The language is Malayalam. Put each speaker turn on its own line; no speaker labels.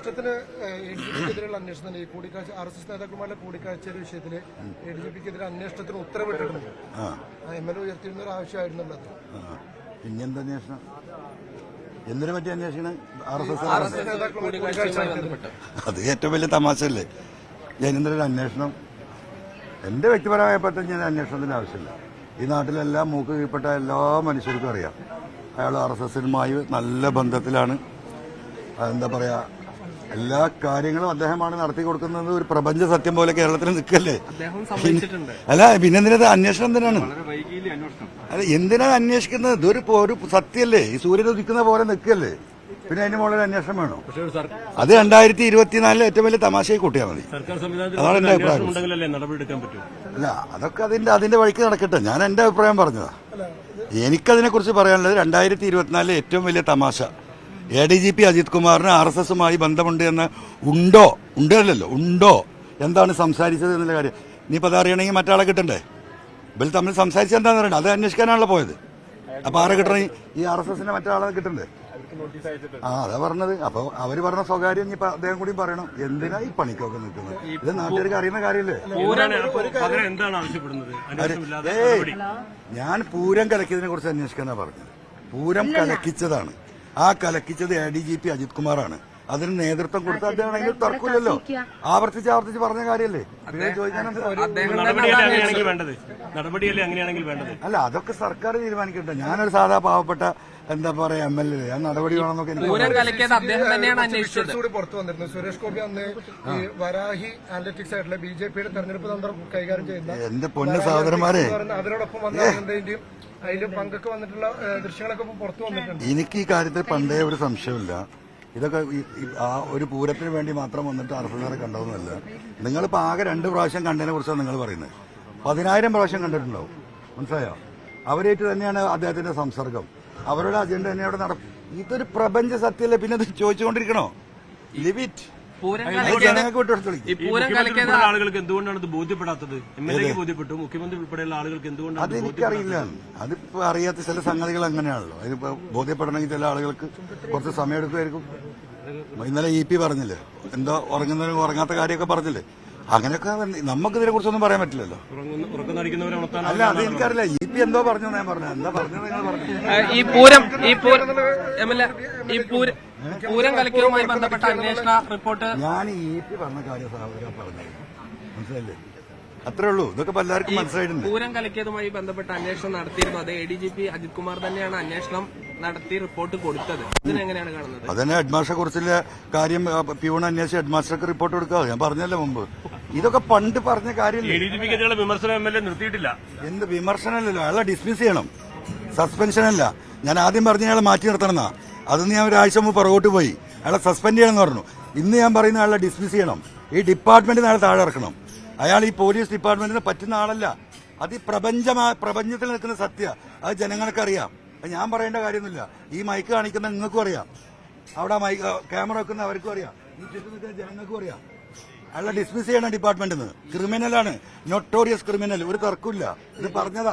അന്വേഷണത്തിന് എ ഡി ജി പിക്കെതിരെയുള്ള അന്വേഷണത്തിന് ഈ കൂടിക്കാഴ്ച ആർ എസ് എസ് നേതാക്കളുമായുള്ള കൂടിക്കാഴ്ചയുടെ വിഷയത്തിൽ എ ഡി ജി പിക്കെതിരെ അന്വേഷണത്തിന് ഉത്തരവിട്ടിട്ടുണ്ട്.
ആ.
എം എൽ എ ഉയർത്തിയിരുന്ന ഒരു ആവശ്യമായിരുന്നല്ലോ
പിന്നെന്ത്. അന്വേഷണം? എന്തിനു പറ്റി അന്വേഷിക്കണം ആർ എസ് എസ്. അത് ഏറ്റവും വലിയ തമാശയല്ലേ? ജനേന്ദ്ര ഒരു അന്വേഷണം എന്റെ വ്യക്തിപരമായ പറ്റം ഞാൻ അന്വേഷണത്തിന്റെ ആവശ്യമില്ല. ഈ നാട്ടിലെല്ലാം മൂക്ക് കീഴ്പ്പെട്ട എല്ലാ മനുഷ്യർക്കും അറിയാം. അയാൾ ആർ എസ് എസിനുമായി നല്ല ബന്ധത്തിലാണ്. എന്താ പറയാ എല്ലാ കാര്യങ്ങളും അദ്ദേഹമാണ് നടത്തി കൊടുക്കുന്നത് ഒരു പ്രപഞ്ച സത്യം പോലെ കേരളത്തിൽ നിൽക്കല്ലേ? അല്ല പിന്നെന്തിനത്? അന്വേഷണം എന്തിനാണ്? അല്ല എന്തിനാണ് അന്വേഷിക്കുന്നത്? ഇതൊരു ഒരു സത്യല്ലേ ഈ സൂര്യൻ ഉദിക്കുന്ന പോലെ നിൽക്കല്ലേ? പിന്നെ അതിന് മുകളിൽ അന്വേഷണം വേണോ? അത് രണ്ടായിരത്തി ഇരുപത്തിനാലിലെ ഏറ്റവും വലിയ തമാശയായി കൂട്ടിയാൽ മതി. അതാണ് എന്റെ അഭിപ്രായം. അല്ല അതൊക്കെ അതിന്റെ അതിന്റെ വഴിക്ക് നടക്കട്ടെ. ഞാൻ എന്റെ അഭിപ്രായം പറഞ്ഞതാ. എനിക്കതിനെ കുറിച്ച് പറയാനുള്ളത് രണ്ടായിരത്തി ഇരുപത്തിനാലിലെ ഏറ്റവും വലിയ തമാശ. A D G P Ajith കുമാറിന് ആർ എസ് എസുമായി ബന്ധമുണ്ട് എന്ന് ഉണ്ടോ? ഉണ്ടല്ലോ ഉണ്ടോ? എന്താണ് സംസാരിച്ചത് എന്നുള്ള കാര്യം. ഇനിയിപ്പോൾ അതറിയണമെങ്കിൽ മറ്റാളെ കിട്ടണ്ടേ? ഇവർ തമ്മിൽ സംസാരിച്ചത് എന്താണെന്ന് അറിയണം അത് അന്വേഷിക്കാനാണല്ലോ പോയത്. അപ്പൊ ആരെ കിട്ടണേ? ഈ ആർ എസ് എസിന്റെ മറ്റാളെ കിട്ടണ്ടേ? ആ അതാ പറഞ്ഞത്. അപ്പോൾ അവർ പറഞ്ഞ സ്വകാര്യം ഇനി അദ്ദേഹം കൂടി പറയണം. എന്തിനാ ഈ പണിക്കൊക്കെ നിൽക്കുന്നത്? ഇത് നാട്ടുകാർക്ക് അറിയുന്ന കാര്യമല്ലേ?
അപ്പോൾ
ഏയ് ഞാൻ പൂരം കലക്കിയതിനെ കുറിച്ച് അന്വേഷിക്കാനാ പറഞ്ഞത്. പൂരം കലക്കിച്ചതാണ്. ആ കലക്കിച്ചത് A D G P Ajith കുമാറാണ്. അതിന് നേതൃത്വം കൊടുത്ത അദ്ദേഹം അതിന് തർക്കമില്ലല്ലോ. ആവർത്തിച്ച് ആവർത്തിച്ച് പറഞ്ഞ
വേണ്ടത്.
അല്ല അതൊക്കെ സർക്കാർ തീരുമാനിക്കട്ടെ. ഞാനൊരു സാധാ പാവപ്പെട്ട എന്താ പറയാ എം എൽ എ ഞാൻ നടപടി വേണമെന്നൊക്കെ എനിക്ക്
പുറത്തു വന്നിരുന്നു. സുരേഷ് ഗോപി അന്ന് ഈ വരാഹി അനലറ്റിക്സ് ആയിട്ടുള്ള ബി ജെ പിയുടെ തെരഞ്ഞെടുപ്പ് തന്ത്രം കൈകാര്യം ചെയ്യുന്ന
എന്റെ പൊന്ന സഹോദരന്മാരെ.
അവരോടൊപ്പം വന്ന പങ്കൊക്കെ വന്നിട്ടുള്ള ദൃശ്യങ്ങളൊക്കെ പുറത്തു വന്നിട്ടുണ്ട്.
എനിക്ക് ഈ കാര്യത്തിൽ പണ്ടേ ഒരു സംശയമില്ല ഇതൊക്കെ ആ ഒരു പൂരത്തിന് വേണ്ടി മാത്രം വന്നിട്ട് അർഹതരെ കണ്ടതെന്നല്ല നിങ്ങളിപ്പോ ആകെ രണ്ട് പ്രാവശ്യം കണ്ടതിനെ കുറിച്ചാണ് നിങ്ങൾ പറയുന്നത്. പതിനായിരം പ്രാവശ്യം കണ്ടിട്ടുണ്ടാവും. മനസ്സിലായോ? അവരായിട്ട് തന്നെയാണ് അദ്ദേഹത്തിന്റെ സംസർഗം. അവരുടെ അജണ്ട തന്നെ അവിടെ നടക്കും ഇതൊരു പ്രപഞ്ച സത്യല്ലേ? പിന്നെ ചോദിച്ചുകൊണ്ടിരിക്കണോ? ലിവ് ഇറ്റ്
പൂരം ഈ പൂരം കലക്കിയത്
ആളുകൾക്ക് എന്തുകൊണ്ടാണ് ഇത് ബോധ്യപ്പെടാത്തത്? എം എൽ എക്ക് ബോധ്യപ്പെട്ടു മുഖ്യമന്ത്രി ഉൾപ്പെടെയുള്ള ആളുകൾക്ക് എന്തുകൊണ്ടാണ്
അതെനിക്കറിയില്ല അതിപ്പോ അറിയാത്ത ചില സംഗതികൾ അങ്ങനെയാണല്ലോ. അതിപ്പോ ബോധ്യപ്പെടണമെങ്കിൽ ചില ആളുകൾക്ക് കുറച്ച് സമയം എടുക്കുമായിരിക്കും ഇന്നലെ ഇ പി പറഞ്ഞില്ലേ എന്തോ ഉറങ്ങുന്നതിന് ഉറങ്ങാത്ത കാര്യമൊക്കെ പറഞ്ഞില്ലേ? അങ്ങനെയൊക്കെ നമുക്ക് ഇതിനെ കുറിച്ചൊന്നും പറയാൻ പറ്റില്ലല്ലോ. അല്ല അത് എനിക്കറിയില്ല ഇ പി എന്തോ പറഞ്ഞു ഞാൻ പറഞ്ഞു എന്താ പറഞ്ഞത് നിങ്ങൾ പറഞ്ഞു.
ഈ പൂരം ഈ പൂരം ഈ പൂരം പൂരം കലക്കിയതുമായി ബന്ധപ്പെട്ട അന്വേഷണ റിപ്പോർട്ട്.
ഞാൻ ഈ പി പറഞ്ഞ കാര്യം സാഹചര്യം പറഞ്ഞത് മനസ്സിലായില്ലേ? അത്രേ ഉള്ളൂ. ഇതൊക്കെ ഇപ്പൊ എല്ലാവർക്കും മനസ്സിലായിട്ടുണ്ട്.
പൂരം കലക്കിയതുമായി ബന്ധപ്പെട്ട അന്വേഷണം നടത്തിയിരുന്നു. അത് A D G P Ajith Kumar തന്നെയാണ് അന്വേഷണം നടത്തി റിപ്പോർട്ട് കൊടുത്തത്. ഇതിനെങ്ങനെയാണ് കാണുന്നത്?
അതന്നെ ഹെഡ്മാസ്റ്ററെ കുറിച്ചുള്ള കാര്യം പ്യൂൺ അന്വേഷിച്ച് ഹെഡ്മാസ്റ്റർക്ക് റിപ്പോർട്ട് കൊടുക്കുക ഞാൻ പറഞ്ഞല്ലോ മുമ്പ്. ഇതൊക്കെ പണ്ട് പറഞ്ഞ
കാര്യം വിമർശനം എം എൽ എ നിർത്തിയിട്ടില്ല.
എന്ത് വിമർശനമല്ലല്ലോ? അയാളെ ഡിസ്മിസ് ചെയ്യണം. സസ്പെൻഷൻ അല്ല. ഞാൻ ആദ്യം പറഞ്ഞ അയാളെ മാറ്റി നിർത്തണമെന്നാ. അതൊന്ന് ഞാൻ ഒരാഴ്ച മുമ്പ് പുറകോട്ട് പോയി. അയാളെ സസ്പെൻഡ് ചെയ്യണമെന്ന് പറഞ്ഞു. ഇന്ന് ഞാൻ പറയുന്ന അയാളെ ഡിസ്മിസ് ചെയ്യണം. ഈ ഡിപ്പാർട്ട്മെന്റ് നാളെ താഴെ ഇറക്കണം. അയാൾ ഈ പോലീസ് ഡിപ്പാർട്ട്മെന്റിന് പറ്റുന്ന ആളല്ല. അത് ഈ പ്രപഞ്ചമാ പ്രപഞ്ചത്തിൽ നിൽക്കുന്ന സത്യ. അത് ജനങ്ങൾക്കറിയാം. അത് ഞാൻ പറയേണ്ട കാര്യമൊന്നുമില്ല. ഈ മൈക്ക് കാണിക്കുന്ന നിങ്ങൾക്കും അറിയാം. അവിടെ മൈക്ക് ക്യാമറ വെക്കുന്ന അവർക്കും അറിയാം. ഈ ചുറ്റും നിൽക്കുന്ന ജനങ്ങൾക്കും അറിയാം. അയാളെ ഡിസ്മിസ് ചെയ്യണം ഡിപ്പാർട്ട്മെന്റിൽ നിന്ന് ക്രിമിനലാണ് നൊട്ടോറിയസ് ക്രിമിനൽ ഒരു തർക്കമില്ല ഇത് പറഞ്ഞതാ.